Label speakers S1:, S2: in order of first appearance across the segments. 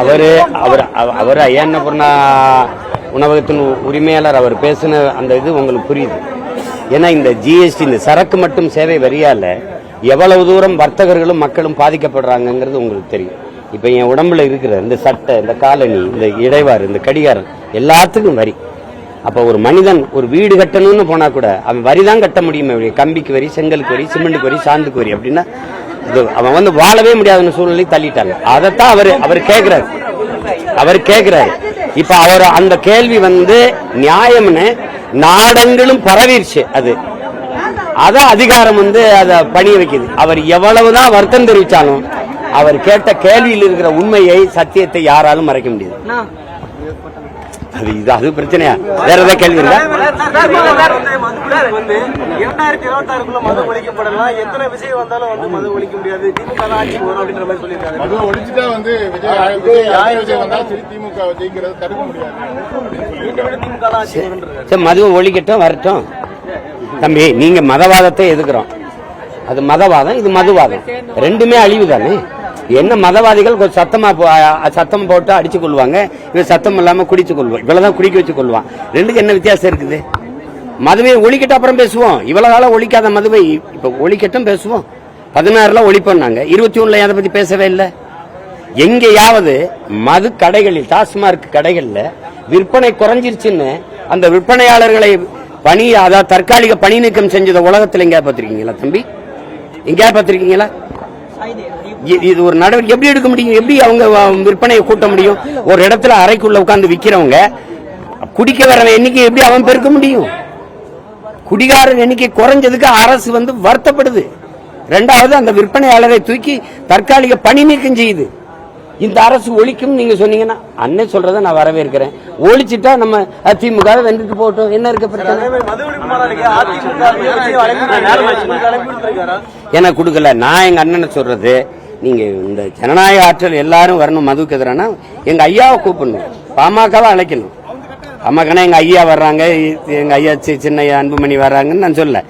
S1: அவர் அவர் அவர் அவர் பண்ணா உணவகத்தின் உரிமையாளர் அவர் பேசின அந்த இது உங்களுக்கு புரியுது. ஏன்னா இந்த ஜிஎஸ்டி இந்த சரக்கு மட்டும் சேவை வரியால எவ்வளவு தூரம் வர்த்தகர்களும் மக்களும் பாதிக்கப்படுறாங்கங்கிறது உங்களுக்கு தெரியும். இப்போ என் உடம்புல இருக்கிற இந்த சட்டை இந்த காலனி இந்த இடைவாறு இந்த கடிகாரம் எல்லாத்துக்கும் வரி. அப்போ ஒரு மனிதன் ஒரு வீடு கட்டணும்னு போனா கூட அவன் வரி தான் கட்ட முடியுமே கம்பிக்கு வரி செங்கலுக்கு வரி சிமெண்ட்டுக்கு வரி சாந்துக்கு வரி அப்படின்னா அவன் வந்து வாழவே முடியாத சூழ்நிலை தள்ளிட்டாங்க. அதைத்தான் அவர் அவர் கேட்கிறாரு அவர் கேட்கிறாரு இப்ப அவர் அந்த கேள்வி வந்து நியாயம்னு நாடெங்கிலும் பரவிருச்சு அது. அதான் அதிகாரம் வந்து அதை பணிய வைக்குது. அவர் எவ்வளவுதான் வருத்தம் தெரிவிச்சாலும் அவர் கேட்ட கேள்வியில் இருக்கிற உண்மையை சத்தியத்தை யாராலும் மறைக்க முடியாது. அது இது அது பிரச்சனையா? வேற ஏதாவது கேள்வி இருக்கா?
S2: வந்து இரண்டாயிரத்தி இருபத்தி ஆறுக்குள்ள மது ஒழிக்கப்படலாம். எத்தனை விஷயம் வந்தாலும் வந்து மது ஒழிக்க முடியாது. திமுக தான் ஆட்சிக்கு வரும் அப்படின்ற மாதிரி சொல்லியிருக்காரு.
S3: அது ஒழிச்சுட்டா வந்து விஜய் ஆ- விஜய் ஆயிரம் விஜய் வந்தா சரி திமுக ஜெயிக்கிறது தடுக்க முடியாது.
S2: மீண்டும் மீண்டும் திமுக தான் ஆட்சிக்கு வரும்ன்றாரு
S1: சரி மதுவை ஒழிக்கட்டும் வரட்டும். தம்பி நீங்க மதவாதத்தை எதுக்குறோம் அது மதவாதம் இது மதுவாதம். ரெண்டுமே அழிவு தானே என்ன மதவாதிகள் கொஞ்சம் சத்தமா போ- சத்தம் போட்டு அடிச்சு கொள்வாங்க. இவன் சத்தம் இல்லாம குடிச்சு கொள்வான் இவ்வளவுதான் குடிக்க வச்சு கொள்வான். ரெண்டுக்கு என்ன வித்தியாசம் இருக்குது? மதுவை ஒழிக்கிட்ட அப்புறம் பேசுவோம். இவ்வளவு காலம் ஒழிக்காத மதுவை இப்ப ஒழிக்கட்டும் பேசுவோம். பதினாறுல ஒழிப்போம்னாங்க இருபத்தி ஒண்ணுல அதை பத்தி பேசவே இல்லை? எங்கேயாவது மது கடைகளில் டாஸ்மார்க் கடைகள்ல விற்பனை குறைஞ்சிருச்சுன்னு அந்த விற்பனையாளர்களை பணி அதாவது தற்காலிக பணி நீக்கம் செஞ்சதை உலகத்தில் எங்கேயா பார்த்துருக்கீங்களா தம்பி? எங்கேயா பார்த்துருக்கீங்களா? இது ஒரு நடவடிக்கை எப்படி எடுக்க முடியும் எப்படி அவங்க விற்பனையை கூட்ட முடியும் ஒரு இடத்துல அறைக்குள்ள உட்காந்து விற்கிறவங்க குடிக்க வரவன் எண்ணிக்கை எப்படி அவன் பெருக்க முடியும் குடிகாரன் எண்ணிக்கை குறைஞ்சதுக்கு அரசு வந்து வருத்தப்படுது ரெண்டாவது அந்த விற்பனையாளரை தூக்கி தற்காலிக பணி நீக்கம் செய்யுது இந்த அரசு ஒழிக்கும் நீங்க சொன்னீங்கன்னா அண்ணன் சொல்றத நான் வரவேற்கிறேன் ஒழிச்சிட்டா நம்ம அதிமுக வென்றுட்டு போட்டோம் என்ன இருக்க பிரச்சனை எனக்கு கொடுக்கல நான் எங்க அண்ணனை சொல்றது நீங்க இந்த ஜனநாயக ஆற்றல் எல்லாரும் வரணும் மதுவுக்கு எதிரானா? எங்க ஐயாவை கூப்பிடணும். பாமகவை அழைக்கணும். பாமகனா எங்க ஐயா வர்றாங்க எங்க ஐயா சி- சின்ன அன்புமணி வர்றாங்கன்னு நான் சொல்ல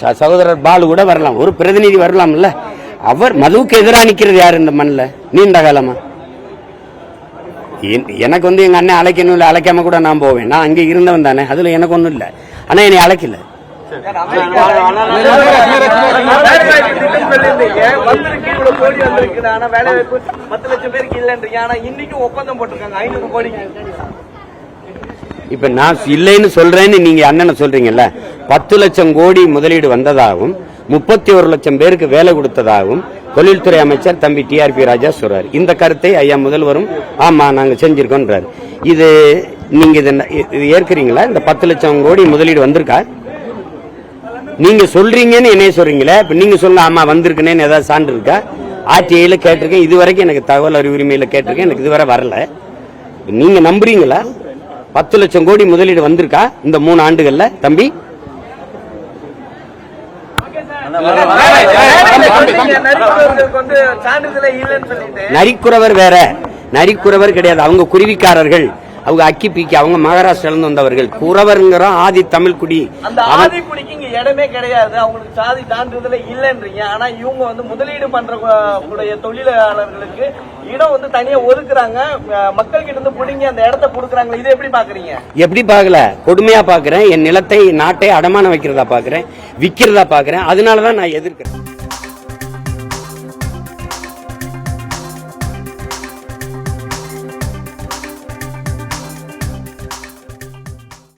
S1: ச- சகோதரர் பாலு கூட வரலாம். ஒரு பிரதிநிதி வரலாம்ல. அவர் மதுவுக்கு எதிராக நிக்கிறது யாரு இந்த மண்ணில்? நீண்ட காலமா? என்- எனக்கு வந்து எங்க அண்ணன் அழைக்கணும் இல்லை அழைக்காம கூட நான் போவேன். நான் அங்கே இருந்தவன் தானே. அதுல எனக்கு ஒன்றும் இல்லை. ஆனால் என்னை அழைக்கல.
S2: வேலை வாய்ப்பு பத்து லட்சம் பேருக்கு இல்லன்றீங்க. ஆனா இன்னைக்கும் ஒப்பந்தம் போட்டிருக்காங்க. ஐநூறு கோடிக்கு
S1: இப்ப நான் இல்லைன்னு சொல்றேன்னு நீங்க அண்ணனை சொல்றீங்கல்ல. பத்து லட்சம் கோடி முதலீடு வந்ததாகவும் முப்பத்தி ஒரு லட்சம் பேருக்கு வேலை கொடுத்ததாகவும் தொழில்துறை அமைச்சர் தம்பி டிஆர்பி ராஜா சொல்றாரு. இந்த கருத்தை ஐயா முதல்வரும் ஆமா நாங்க செஞ்சிருக்கோன்றாரு. இது நீங்க இதை இது ஏற்கிறீங்களா? இந்த பத்து லட்சம் கோடி முதலீடு வந்திருக்கா? நீங்க சொல்றீங்கன்னு என்னைய சொல்றீங்களே? இப்ப நீங்க சொல்ல ஆமா வந்திருக்கேன்னு ஏதாவது சான்று இருக்கா? ஆர்டிஐல கேட்டிருக்கேன். இது வரைக்கும் எனக்கு தகவல் அறிவு உரிமையில கேட்டிருக்கேன். எனக்கு இதுவரை வரல. நீங்க நம்புறீங்களா? பத்து லட்சம் கோடி முதலீடு வந்திருக்கா இந்த மூணு ஆண்டுகள்ல? தம்பி? நரிக்குறவர் வேற. நரிக்குறவர் கிடையாது. அவங்க குருவிக்காரர்கள். அவங்க அக்கி பீக்கி அவங்க மகாராஷ்டிரால இருந்து வந்தவர்கள். குறவருங்கிறோம் ஆதி தமிழ் குடி.
S2: அந்த ஆதிக்குடிக்கு இங்க இடமே கிடையாது. அவங்களுக்கு சாதி சான்றிதழே இல்லைன்றீங்க. ஆனா இவங்க வந்து முதலீடு பண்ற கு- கூடிய தொழிலாளர்களுக்கு இடம் வந்து தனியா ஒதுக்குறாங்க. மக்கள் கிட்ட இருந்து புடிங்கி அந்த இடத்த கொடுக்குறாங்க இதை எப்படி பாக்குறீங்க?
S1: எப்படி பார்க்கல கொடுமையா பார்க்கறேன் என் நிலத்தை நாட்டை அடமானம் வைக்கிறதா பார்க்கறேன் விக்கிறதா பார்க்கறேன் அதனாலதான் நான் எதிர்க்கிறேன்.